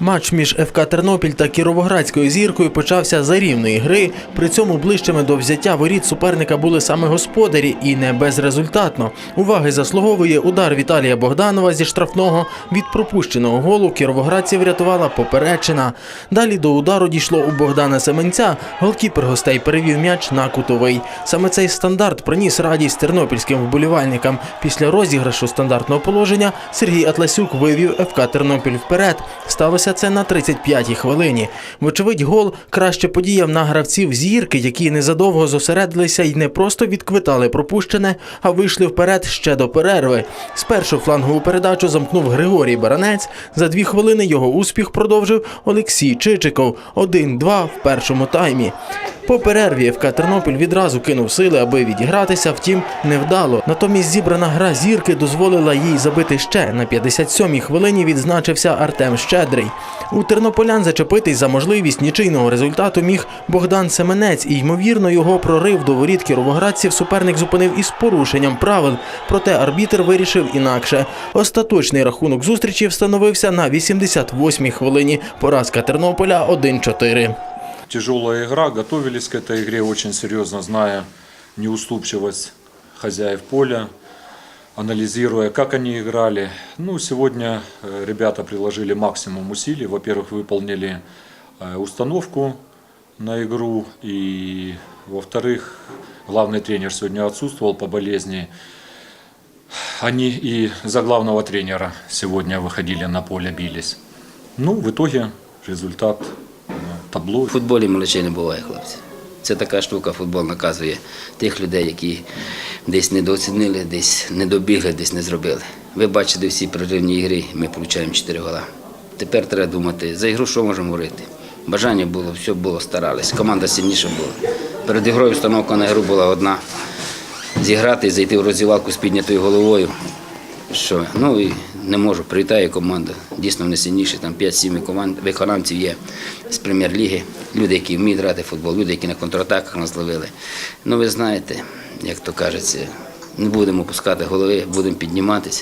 Матч між ФК Тернопіль та Кіровоградською зіркою почався за рівної гри. При цьому ближчими до взяття воріт суперника були саме господарі і не безрезультатно. Уваги заслуговує удар Віталія Богданова зі штрафного. Від пропущеного голу кіровоградців врятувала поперечина. Далі до удару дійшло у Богдана Семенця. Голкіпер гостей перевів м'яч на кутовий. Саме цей стандарт приніс радість тернопільським вболівальникам. Після розіграшу стандартного положення Сергій Атласюк вивів ФК Тернопіль вперед. Сталося це на 35-й хвилині. Вочевидь, гол краще подіяв на гравців зірки, які незадовго зосередилися і не просто відквитали пропущене, а вийшли вперед ще до перерви. Спершу флангову передачу замкнув Григорій Баранець. За дві хвилини його успіх продовжив Олексій Чичиков. 1-2 в першому таймі. По перерві ФК Тернопіль відразу кинув сили, аби відігратися, втім невдало. Натомість зібрана гра зірки дозволила їй забити ще. На 57-й хвилині відзначився Артем Щедрий. У тернополян зачепитись за можливість нічийного результату міг Богдан Семенець, і ймовірно його прорив до воріт кіровоградців суперник зупинив із порушенням правил. Проте арбітр вирішив інакше. Остаточний рахунок зустрічі встановився на 88-й хвилині. Поразка Тернополя 1-4. Тяжелая игра, готовились к этой игре очень серьезно, зная неуступчивость хозяев поля, анализируя, как они играли. Ну, сегодня э, ребята приложили максимум усилий. Во-первых, выполнили э, установку на игру, и во-вторых, главный тренер сегодня отсутствовал по болезни. Они и за главного тренера сегодня выходили на поле, бились. Ну, в итоге результат табло. В футболі молодшей не буває, хлопці. Це така штука, футбол наказує тих людей, які десь недооцінили, десь не добігли, десь не зробили. Ви бачите всі проривні ігри, ми отримуємо 4 гола. Тепер треба думати, за ігру що можемо говорити. Бажання було, все було, старались. Команда сильніша була. Перед ігрою установка на гру була одна. Зіграти зайти в роздівалку з піднятою головою. Що, ну і не можу, привітаю команду. Дійсно вони сильніші, там 5-7 команд, виконавців є з прем'єр-ліги. Люди, які вміють грати в футбол, люди, які на контратаках нас ловили. Ну ви знаєте, як то кажеться, не будемо пускати голови, будемо підніматися.